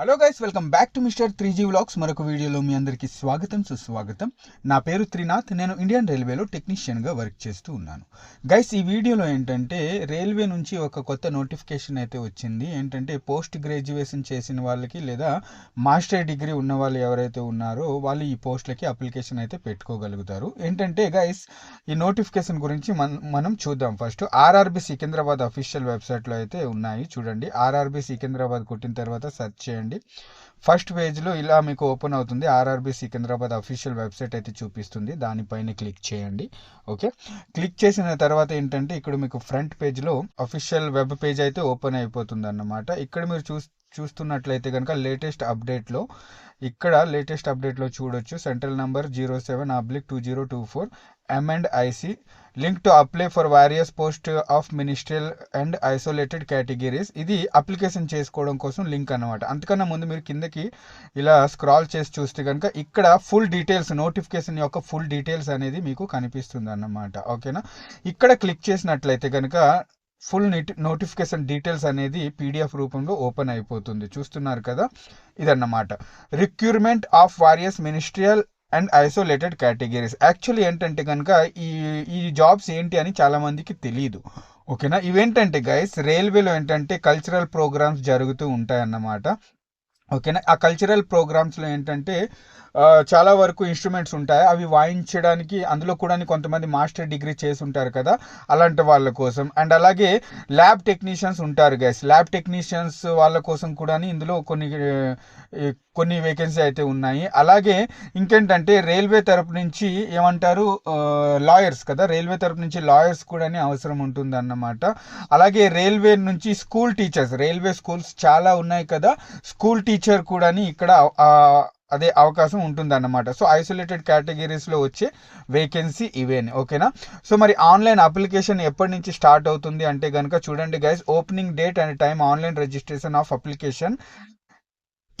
Hello guys welcome back to mister three G vlogs మరొక వీడియోలో మీ అందరికీ స్వాగతం సుస్వాగతం. నా పేరు త్రినాథ్. నేను ఇండియన్ రైల్వేలో టెక్నీషియన్గా వర్క్ చేస్తూ ఉన్నాను. గైస్ ఈ వీడియోలో ఏంటంటే రైల్వే నుంచి ఒక కొత్త నోటిఫికేషన్ అయితే వచ్చింది. ఏంటంటే పోస్ట్ గ్రాడ్యుయేషన్ చేసిన వాళ్ళకి లేదా మాస్టర్ డిగ్రీ ఉన్న వాళ్ళు ఎవరైతే ఉన్నారో వాళ్ళు ఈ పోస్టులకి అప్లికేషన్ అయితే పెట్టుకోగలుగుతారు. ఏంటంటే గైస్ ఈ నోటిఫికేషన్ గురించి మనం మనం చూద్దాం. ఫస్ట్ ఆర్ఆర్బి సికింద్రాబాద్ అఫీషియల్ వెబ్సైట్లో అయితే ఉన్నాయి. చూడండి ఆర్ఆర్బి సికింద్రాబాద్ కొట్టిన తర్వాత సెర్చ్ చేయండి. ఫస్ట్ పేజ్లో ఇలా మీకు ఓపెన్ అవుతుంది. ఆర్ఆర్బి సికింద్రాబాద్ అఫీషియల్ వెబ్సైట్ అయితే చూపిస్తుంది. దానిపైన క్లిక్ చేయండి. ఓకే క్లిక్ చేసిన తర్వాత ఏంటంటే ఇక్కడ మీకు ఫ్రంట్ పేజ్లో అఫీషియల్ వెబ్ పేజ్ అయితే ఓపెన్ అయిపోతుంది అన్నమాట ఇక్కడ మీరు చూస్తే చూస్తున్నట్లయితే కనుక లేటెస్ట్ అప్డేట్లో ఇక్కడ లేటెస్ట్ అప్డేట్లో చూడొచ్చు. Central number zero seven oblique two zero two four M and IC link to apply for various post of ministerial and isolated categories. ఇది అప్లికేషన్ చేసుకోవడం కోసం లింక్ అనమాట అంతకన్నా ముందు మీరు కిందకి ఇలా స్క్రాల్ చేసి చూస్తే కనుక ఇక్కడ ఫుల్ డీటెయిల్స్ నోటిఫికేషన్ యొక్క ఫుల్ డీటెయిల్స్ అనేది మీకు కనిపిస్తుంది అన్నమాట. ఓకేనా? ఇక్కడ క్లిక్ చేసినట్లయితే కనుక ఫుల్ నోటిఫికేషన్ డీటెయిల్స్ అనేది పీడిఎఫ్ రూపంలో ఓపెన్ అయిపోతుంది. చూస్తున్నారు కదా? ఇదన్నమాట. Recruitment of various ministerial and isolated categories. Actually ఏంటంటే కనుక ఈ ఈ జాబ్స్ ఏంటి అని చాలామందికి తెలియదు ఓకేనా? ఇవేంటంటే గైస్ రైల్వేలో ఏంటంటే కల్చరల్ ప్రోగ్రామ్స్ జరుగుతూ ఉంటాయి అన్నమాట ఓకేనా? ఆ కల్చరల్ ప్రోగ్రామ్స్లో ఏంటంటే చాలా వరకు ఇన్స్ట్రుమెంట్స్ ఉంటాయి. అవి వాయించడానికి అందులో కూడా కొంతమంది మాస్టర్ డిగ్రీ చేసి ఉంటారు కదా అలాంటి వాళ్ళ కోసం. అండ్ అలాగే ల్యాబ్ టెక్నీషియన్స్ ఉంటారు గైస్ ల్యాబ్ టెక్నీషియన్స్ వాళ్ళ కోసం కూడా ఇందులో కొన్ని కొన్ని వేకెన్సీ అయితే ఉన్నాయి. అలాగే ఇంకేంటంటే రైల్వే తరపు నుంచి ఏమంటారు లాయర్స్ కదా రైల్వే తరపు నుంచి లాయర్స్ కూడా అవసరం ఉంటుంది అన్నమాట అలాగే రైల్వే నుంచి స్కూల్ టీచర్స్ రైల్వే స్కూల్స్ చాలా ఉన్నాయి కదా స్కూల్ టీచర్ కూడా ఇక్కడ అదే అవకాశం ఉంటుంది అన్నమాట సో ఐసోలేటెడ్ కేటగిరీస్లో వచ్చే వేకెన్సీ ఇవేని ఓకేనా? సో మరి ఆన్లైన్ అప్లికేషన్ ఎప్పటి నుంచి స్టార్ట్ అవుతుంది అంటే కనుక చూడండి guys opening date and time online registration of application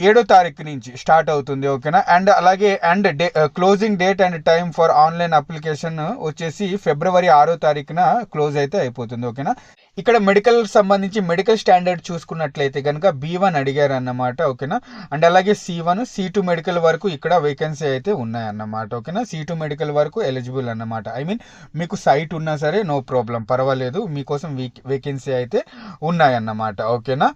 ఏడో తారీఖు నుంచి స్టార్ట్ అవుతుంది ఓకేనా? అండ్ అలాగే and day closing date and time for online application వచ్చేసి ఫిబ్రవరి ఆరో తారీఖున క్లోజ్ అయితే అయిపోతుంది ఓకేనా? ఇక్కడ మెడికల్ సంబంధించి మెడికల్ స్టాండర్డ్ చూసుకున్నట్లయితే కనుక బీ వన్ అడిగారు అన్నమాట ఓకేనా? అండ్ అలాగే C one C two medical వరకు ఇక్కడ వేకెన్సీ అయితే ఉన్నాయన్నమాట ఓకేనా? సి టూ మెడికల్ వరకు ఎలిజిబుల్ అన్నమాట. ఐ మీన్ మీకు సైట్ ఉన్నా సరే నో ప్రాబ్లం పర్వాలేదు. మీకోసం వేకెన్సీ అయితే ఉన్నాయన్నమాట ఓకేనా?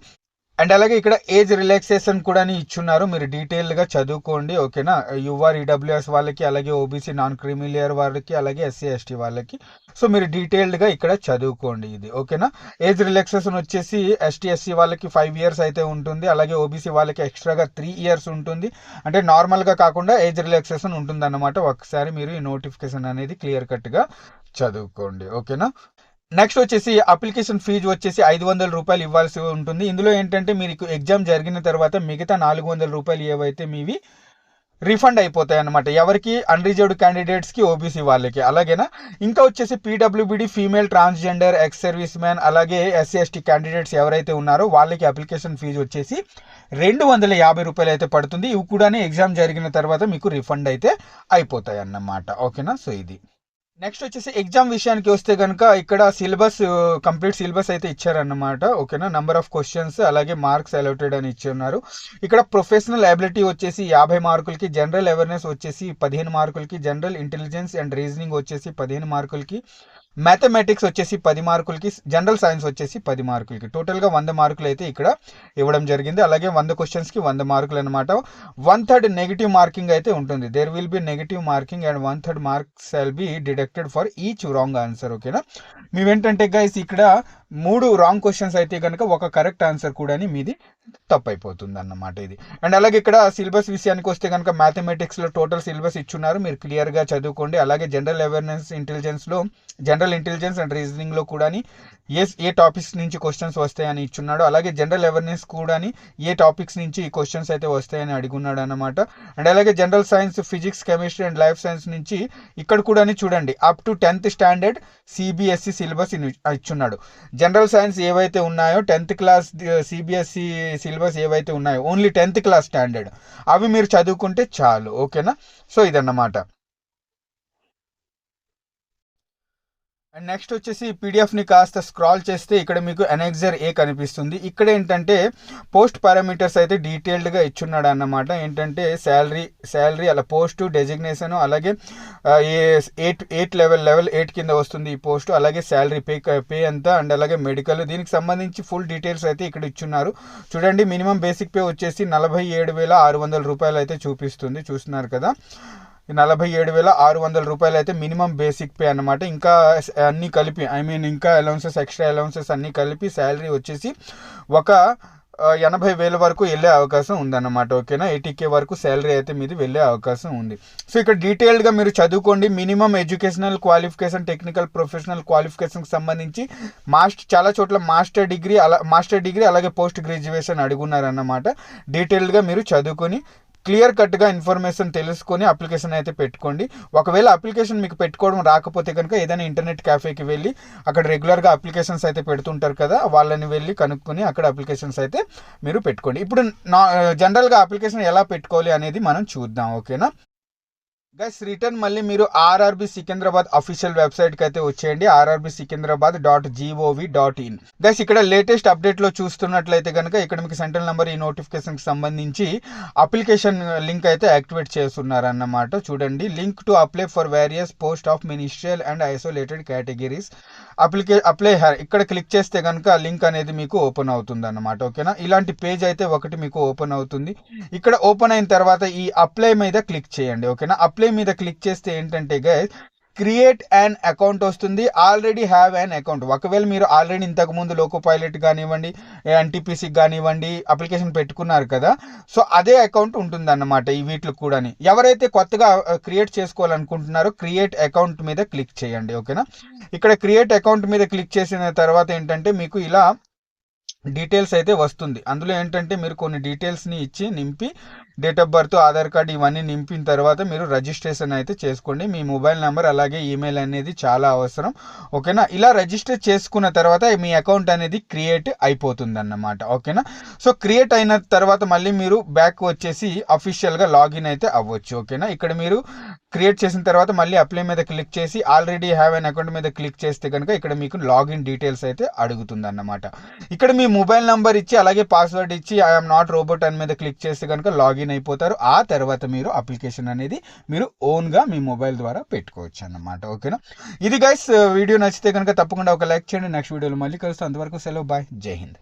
అండ్ అలాగే ఇక్కడ ఏజ్ రిలాక్సేషన్ కూడా ఇచ్చున్నారు. మీరు డీటెయిల్గా చదువుకోండి ఓకేనా? యువర్ ఈడబ్ల్యూఎస్ వాళ్ళకి అలాగే ఓబీసీ నాన్ క్రిమిలియర్ వాళ్ళకి అలాగే ఎస్సీ ఎస్టీ వాళ్ళకి. సో మీరు డీటెయిల్డ్గా ఇక్కడ చదువుకోండి ఇది ఓకేనా? ఏజ్ రిలాక్సేషన్ వచ్చేసి ఎస్టీ ఎస్సీ వాళ్ళకి ఫైవ్ ఇయర్స్ అయితే ఉంటుంది. అలాగే ఓబీసీ వాళ్ళకి ఎక్స్ట్రాగా త్రీ ఇయర్స్ ఉంటుంది. అంటే నార్మల్గా కాకుండా ఏజ్ రిలాక్సేషన్ ఉంటుంది అన్నమాట ఒకసారి మీరు ఈ నోటిఫికేషన్ అనేది క్లియర్ కట్గా చదువుకోండి ఓకేనా? నెక్స్ట్ వచ్చేసి అప్లికేషన్ ఫీజు వచ్చేసి ఐదు వందల రూపాయలు ఇవ్వాల్సి ఉంటుంది. ఇందులో ఏంటంటే మీకు ఎగ్జామ్ జరిగిన తర్వాత మిగతా నాలుగు వందల రూపాయలు ఏవైతే మీవి రిఫండ్ అయిపోతాయి అనమాట ఎవరికి అన్రిజర్వ్డ్ క్యాండిడేట్స్కి ఓబీసీ వాళ్ళకి. అలాగేనా? ఇంకా వచ్చేసి PWBD female transgender ex service man అలాగే ఎస్సీ ఎస్టీ క్యాండిడేట్స్ ఎవరైతే ఉన్నారో వాళ్ళకి అప్లికేషన్ ఫీజు వచ్చేసి రెండు వందల యాభై రూపాయలు అయితే పడుతుంది. ఇవి కూడా ఎగ్జామ్ జరిగిన తర్వాత మీకు రిఫండ్ అయితే అయిపోతాయి అన్నమాట ఓకేనా సో ఇది. నెక్స్ట్ వచ్చేసి ఎగ్జామ్ విషయానికి వస్తే కనుక ఇక్కడ సిలబస్ కంప్లీట్ సిలబస్ అయితే ఇచ్చారన్నమాట. ఓకేనా? నెంబర్ ఆఫ్ క్వశ్చన్స్ అలాగే మార్క్స్ అలౌటెడ్ అని ఇచ్చున్నారు. ఇక్కడ ప్రొఫెషనల్ అబిలిటీ వచ్చేసి యాభై మార్కులకి జనరల్ అవేర్నెస్ వచ్చేసి పదిహేను మార్కులకి జనరల్ ఇంటెలిజెన్స్ అండ్ రీజనింగ్ వచ్చేసి పదిహేను మార్కులకి మ్యాథమెటిక్స్ వచ్చేసి పది మార్కులకి జనరల్ సైన్స్ వచ్చేసి పది మార్కులకి. టోటల్గా వంద మార్కులు అయితే ఇక్కడ ఇవ్వడం జరిగింది. అలాగే వంద క్వశ్చన్స్కి వంద మార్కులు అనమాట వన్ థర్డ్ నెగిటివ్ మార్కింగ్ అయితే ఉంటుంది. There will be negative marking and one third marks will be deducted for each wrong answer ఓకేనా మేమేంటంటే గైస్ ఇక్కడ మూడు రాంగ్ క్వశ్చన్స్ అయితే కనుక ఒక కరెక్ట్ ఆన్సర్ కూడా మీది తప్పు అయిపోతుంది అన్నమాట ఇది. అండ్ అలాగే ఇక్కడ సిలబస్ విషయానికి వస్తే కనుక మ్యాథమెటిక్స్లో టోటల్ సిలబస్ ఇచ్చున్నారు. మీరు క్లియర్గా చదువుకోండి. అలాగే జనరల్ అవేర్నెస్ ఇంటెలిజెన్స్లో జనరల్ ఇంటెలిజెన్స్ అండ్ రీజనింగ్లో కూడా ఏ ఏ టాపిక్స్ నుంచి క్వశ్చన్స్ వస్తాయని ఇచ్చున్నాడు. అలాగే జనరల్ అవేర్నెస్ కూడా ఏ టాపిక్స్ నుంచి ఈ క్వశ్చన్స్ అయితే వస్తాయని అడుగున్నాడు అనమాట అండ్ అలాగే general science physics chemistry and life science నుంచి ఇక్కడ కూడా చూడండి. Up to tenth standard CBSE syllabus ఇచ్చున్నాడు. General science ఏవైతే ఉన్నాయో టెన్త్ క్లాస్ సిబిఎస్ఈ సిలబస్ ఏవైతే ఉన్నాయో ఓన్లీ టెన్త్ క్లాస్ స్టాండర్డ్. అవి మీరు చదువుకుంటే చాలు ఓకేనా? సో ఇదన్నమాట. అండ్ నెక్స్ట్ వచ్చేసి పీడిఎఫ్ని కాస్త స్క్రాల్ చేస్తే ఇక్కడ మీకు ఎనెక్జర్ ఏ కనిపిస్తుంది. ఇక్కడ ఏంటంటే పోస్ట్ పారామీటర్స్ అయితే డీటెయిల్డ్గా ఇచ్చున్నాడు అన్నమాట. ఏంటంటే శాలరీ శాలరీ అలా పోస్ట్ డెసిగ్నేషన్ అలాగే ఏ eight eight level level eight కింద వస్తుంది ఈ పోస్ట్ అలాగే శాలరీ పే పే ఎంత అండ్ అలాగే మెడికల్ దీనికి సంబంధించి ఫుల్ డీటెయిల్స్ అయితే ఇక్కడ ఇచ్చున్నారు. చూడండి మినిమం బేసిక్ పే వచ్చేసి నలభై ఏడు వేల ఆరు వందల రూపాయలు అయితే చూపిస్తుంది. చూస్తున్నారు కదా? నలభై ఏడు వేల ఆరు వందల రూపాయలు అయితే మినిమం బేసిక్ పే అనమాట ఇంకా అన్నీ కలిపి ఐ మీన్ ఇంకా అలౌన్సెస్ ఎక్స్ట్రా అలౌన్సెస్ అన్నీ కలిపి శాలరీ వచ్చేసి ఒక ఎనభై వేల వరకు వెళ్ళే అవకాశం ఉందన్నమాట. ఓకేనా? ఎయిటీకే వరకు శాలరీ అయితే మీది వెళ్ళే అవకాశం ఉంది. సో ఇక్కడ డీటెయిల్డ్గా మీరు చదువుకోండి. Minimum educational qualification technical professional క్వాలిఫికేషన్కి సంబంధించి మాస్టర్ చాలా చోట్ల మాస్టర్ డిగ్రీ అలా మాస్టర్ డిగ్రీ అలాగే పోస్ట్ గ్రాడ్యుయేషన్ అడుగున్నారన్నమాట. డీటెయిల్డ్గా మీరు చదువుకొని క్లియర్ కట్గా ఇన్ఫర్మేషన్ తెలుసుకొని అప్లికేషన్ అయితే పెట్టుకోండి. ఒకవేళ అప్లికేషన్ మీకు పెట్టుకోవడం రాకపోతే కనుక ఏదైనా ఇంటర్నెట్ క్యాఫేకి వెళ్ళి అక్కడ రెగ్యులర్గా అప్లికేషన్స్ అయితే పెడుతుంటారు కదా వాళ్ళని వెళ్ళి కనుక్కొని అక్కడ అప్లికేషన్స్ అయితే మీరు పెట్టుకోండి. ఇప్పుడు నా జనరల్గా అప్లికేషన్ ఎలా పెట్టుకోవాలి అనేది మనం చూద్దాం ఓకేనా? గైస్ రిటర్న్ మళ్ళీ మీరు ఆర్ఆర్బి సికింద్రాబాద్ అఫీషియల్ వెబ్సైట్కి అయితే వచ్చేయండి. RRB Secunderabad dot G O V dot in guys ఇక్కడ లేటెస్ట్ అప్డేట్లో చూస్తున్నట్లయితే కనుక ఇక్కడ మీకు సెంట్రల్ నెంబర్ ఈ నోటిఫికేషన్కి సంబంధించి అప్లికేషన్ లింక్ అయితే యాక్టివేట్ చేస్తున్నారన్నమాట. చూడండి link to apply for various post of ministerial and isolated categories అప్లికే apply ఇక్కడ క్లిక్ చేస్తే కనుక లింక్ అనేది మీకు ఓపెన్ అవుతుంది అన్నమాట ఓకేనా? ఇలాంటి పేజ్ అయితే ఒకటి మీకు ఓపెన్ అవుతుంది. ఇక్కడ ఓపెన్ అయిన తర్వాత ఈ అప్లై మీద క్లిక్ చేయండి. ఓకేనా? అప్లై మీద క్లిక్ చేస్తే ఏంటంటే గైస్ క్రియేట్ అన్ అకౌంట్ వస్తుంది. ఆల్రెడీ హ్యావ్ అన్ అకౌంట్ ఒకవేళ మీరు ఆల్రెడీ ఇంతకు ముందు లోకో పైలట్ కానివ్వండి ఎన్టీపీసీకి కానివ్వండి అప్లికేషన్ పెట్టుకున్నారు కదా సో అదే అకౌంట్ ఉంటుంది అన్నమాట ఈ వీటిలో కూడా ఎవరైతే కొత్తగా uh, క్రియేట్ చేసుకోవాలనుకుంటున్నారో క్రియేట్ అకౌంట్ మీద క్లిక్ చేయండి ఓకేనా ఇక్కడ క్రియేట్ అకౌంట్ మీద క్లిక్ చేసిన తర్వాత ఏంటంటే మీకు ఇలా డీటెయిల్స్ అయితే వస్తుంది. అందులో ఏంటంటే మీరు కొన్ని డీటెయిల్స్ని ఇచ్చి నింపి date of birth Aadhaar card ఇవన్నీ నింపిన తర్వాత మీరు రిజిస్ట్రేషన్ అయితే చేసుకోండి. మీ మొబైల్ నెంబర్ అలాగే ఈమెయిల్ అనేది చాలా అవసరం. ఓకేనా? ఇలా రిజిస్టర్ చేసుకున్న తర్వాత మీ అకౌంట్ అనేది క్రియేట్ అయిపోతుంది అన్నమాట ఓకేనా? సో క్రియేట్ అయిన తర్వాత మళ్ళీ మీరు బ్యాక్ వచ్చేసి అఫీషియల్గా లాగిన్ అయితే అవ్వచ్చు. ఓకేనా? ఇక్కడ మీరు క్రియేట్ చేసిన తర్వాత మళ్ళీ అప్లై మీద క్లిక్ చేసి ఆల్రెడీ హ్యావ్ అన్ అకౌంట్ మీద క్లిక్ చేస్తే కనుక ఇక్కడ మీకు లాగిన్ డీటెయిల్స్ అయితే అడుగుతుంది అన్నమాట ఇక్కడ మీ మొబైల్ నెంబర్ ఇచ్చి అలాగే పాస్వర్డ్ ఇచ్చి ఐఎమ్ నాట్ రోబోట్ అని మీద క్లిక్ చేస్తే కనుక లాగిన్ లాగిన్ అయిపోతారు. ఆ తర్వాత మీరు అప్లికేషన్ అనేది మీరు ఓన్గా మీ మొబైల్ ద్వారా పెట్టుకోవచ్చు అన్నమాట. ఓకేనా? ఇది గైస్ వీడియో నచ్చితే కనుక తప్పకుండా ఒక లైక్ చేయండి. నెక్స్ట్ వీడియోలో మళ్ళీ కలుస్తాం. అంతవరకు సెలవు. బాయ్. జై హింద్.